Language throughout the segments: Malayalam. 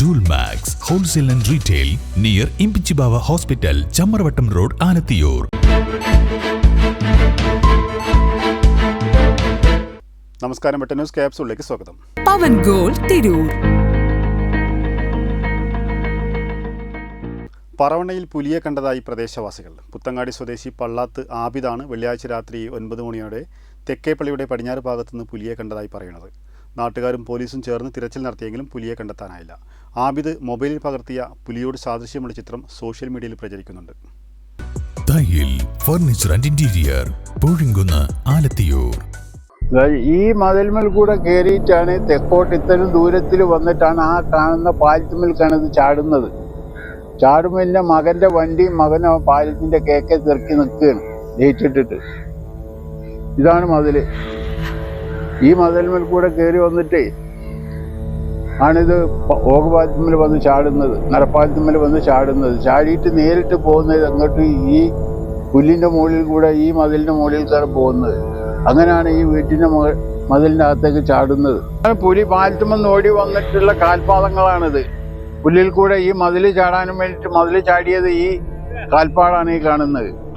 Tool max wholesale and retail near Imbichibava hospital Chammarvattam road Alathiyur നമസ്കാരം വെട്ട ന്യൂസ് ക്യാപ്സൂളിലേക്ക് സ്വാഗതം. പവൻ ഗോൾ തിരൂർ. പറവണ്ണയിൽ പുലിയെ കണ്ടതായി പ്രദേശവാസികൾ. പുത്തങ്ങാടി സ്വദേശി പള്ളാത്ത് ആബിദാണ് വെള്ളിയാഴ്ച രാത്രി ഒൻപത് മണിയോടെ തെക്കേപ്പള്ളിയുടെ പടിഞ്ഞാറ് ഭാഗത്തുനിന്ന് പുലിയെ കണ്ടതായി പറയുന്നത്. നാട്ടുകാരും പോലീസും ചേർന്ന് തിരച്ചിൽ നടത്തിയെങ്കിലും പുലിയെ കണ്ടെത്താനായില്ല. ആബിദ് മൊബൈലിൽ പകർത്തിയ പുലിയോട് സാദൃശ്യമുള്ള ചിത്രം സോഷ്യൽ മീഡിയയിൽ പ്രചരിക്കുന്നുണ്ട്. Furniture and interior Alathiyur. ഈ മതിൽമേൽ കൂടെ കയറിയിട്ടാണ് തെക്കോട്ട് ഇത്തരം ദൂരത്തിൽ വന്നിട്ടാണ് ആ കാണുന്ന പാലത്തുമ്മൽക്കാണ് ഇത് ചാടുന്നത്. ചാടുമ്പോൾ എന്റെ മകന്റെ വണ്ടി മകൻ ആ പാലത്തിന്റെ കേക്കെ തെറുക്കി നിൽക്കുകയാണ്. ഏറ്റിട്ടിട്ട് ഇതാണ് മതിൽ. ഈ മതിൽമേൽ കൂടെ കയറി വന്നിട്ടേ ആണിത് പ- വന്ന് ചാടുന്നത് നടപ്പാലത്തുമ്മൽ വന്ന് ചാടുന്നത്. ചാടിയിട്ട് നേരിട്ട് പോകുന്നത് അങ്ങോട്ട് ഈ പുല്ലിന്റെ മുകളിൽ കൂടെ ഈ മതിലിന്റെ മുകളിൽ കയറി പോകുന്നത്. അങ്ങനെയാണ് ഈ വീട്ടിന്റെ മുകൾ മതിലിന്റെ അകത്തേക്ക് ചാടുന്നത്. പുലി പാലത്തുമെന്ന് ഓടി വന്നിട്ടുള്ള കാൽപാദങ്ങളാണിത്. പുല്ലിൽ കൂടെ ഈ മതിൽ ചാടാനും വേണ്ടിയിട്ട് മതിൽ ചാടിയത് ഈ കാൽപ്പാടാണ് ഈ കാണുന്നത്.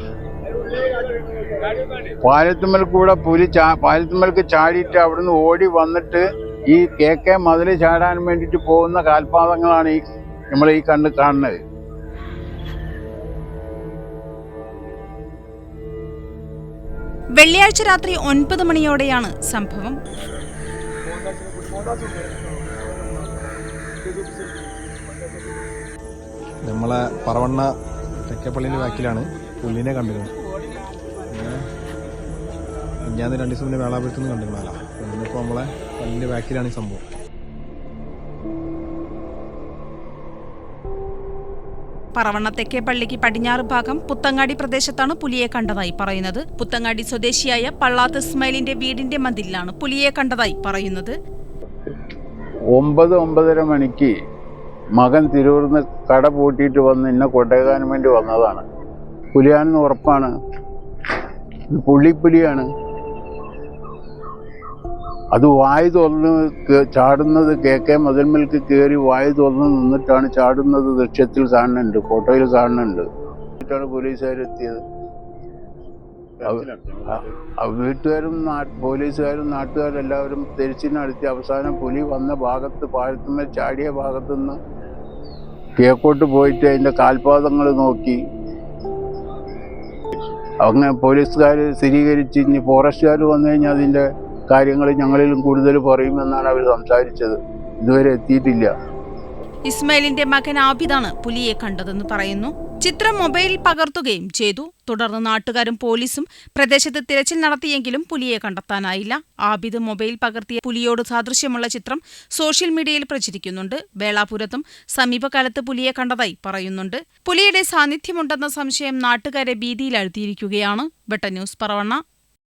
പാലത്തുമ്മൽ കൂടെ പുലി ചാ പാലത്തുമ്മൽക്ക് ചാടിയിട്ട് അവിടുന്ന് ഓടി വന്നിട്ട് ഈ കെ കെ മതിൽ ചാടാൻ വേണ്ടിയിട്ട് പോകുന്ന കാൽപാദങ്ങളാണ് ഈ നമ്മൾ ഈ കണ്ട് കാണുന്നത്. വെള്ളിയാഴ്ച രാത്രി ഒൻപത് മണിയോടെയാണ് സംഭവം. നമ്മളെ പറവണ്ണ തെക്കപ്പള്ളിന്റെ വാക്കിലാണ് പുല്ലിനെ കണ്ടിരുന്നത്. ഞാൻ രണ്ട് ദിവസം മുന്നേ വേളാപുരത്ത് നിന്ന് കണ്ടിരുന്നല്ല ഇന്നിപ്പോൾ നമ്മളെ വലിയ ബാക്കിലാണ് ഈ സംഭവം. പറവണ്ണത്തേക്കെ പള്ളിക്ക് പടിഞ്ഞാറ് ഭാഗം പുത്തങ്ങാടി പ്രദേശത്താണ് പുലിയെ കണ്ടതായി പറയുന്നത്. പുത്തങ്ങാടി സ്വദേശിയായ പള്ളാത്ത് ഇസ്മായിലിന്റെ വീടിന്റെ മതിലിലാണ് പുലിയെ കണ്ടതായി പറയുന്നത്. ഒമ്പത് ഒമ്പതര മണിക്ക് മകൻ തിരൂർന്ന് കട പൂട്ടിയിട്ട് വന്ന് എന്നെ കൊട്ടേക്കാനും വേണ്ടി വന്നതാണ്. പുലിയാണെന്ന് ഉറപ്പാണ്. ഇത് പുള്ളിപ്പുലിയാണ്. അത് വായു തുറന്ന് ചാടുന്നത് കെ കെ മതിൽമൽക്ക് കയറി വായു തുറന്ന് നിന്നിട്ടാണ് ചാടുന്നത്. ദൃശ്യത്തിൽ കാണുന്നുണ്ട് ഫോട്ടോയിൽ കാണുന്നുണ്ട് എന്നിട്ടാണ് പോലീസുകാരെത്തിയത്. വീട്ടുകാരും പോലീസുകാരും നാട്ടുകാരും എല്ലാവരും തിരിച്ചു നടത്തി അവസാനം പുലി വന്ന ഭാഗത്ത് പാലത്തുമ്മൽ ചാടിയ ഭാഗത്തു നിന്ന് കേക്കോട്ട് പോയിട്ട് അതിന്റെ കാൽപാദങ്ങൾ നോക്കി. അങ്ങനെ പോലീസുകാർ സ്ഥിരീകരിച്ച് ഇനി ഫോറസ്റ്റുകാർ വന്നു കഴിഞ്ഞാൽ അതിന്റെ കാര്യങ്ങൾ ഞങ്ങളിലും കൂടുതൽ പറയുമെന്നാണ് അവർ സംസാരിച്ചത്. ഇതുവരെ എത്തിയിട്ടില്ല. ഇസ്മയിലിന്റെ മകൻ ആബിദാണ് പുലിയെ കണ്ടതെന്ന് പറയുന്നു. ചിത്രം മൊബൈലിൽ പകർത്തുകയും ചെയ്തു. തുടർന്ന് നാട്ടുകാരും പോലീസും പ്രദേശത്ത് തിരച്ചിൽ നടത്തിയെങ്കിലും പുലിയെ കണ്ടെത്താനായില്ല. ആബിദ് മൊബൈൽ പകർത്തിയ പുലിയോട് സാദൃശ്യമുള്ള ചിത്രം സോഷ്യൽ മീഡിയയിൽ പ്രചരിക്കുന്നുണ്ട്. വേളാപുരത്തും സമീപകാലത്ത് പുലിയെ കണ്ടതായി പറയുന്നുണ്ട്. പുലിയുടെ സാന്നിധ്യമുണ്ടെന്ന സംശയം നാട്ടുകാരെ ഭീതിയിലാഴ്ത്തിയിരിക്കുകയാണ്. വെട്ട ന്യൂസ് പറവണ്ണ.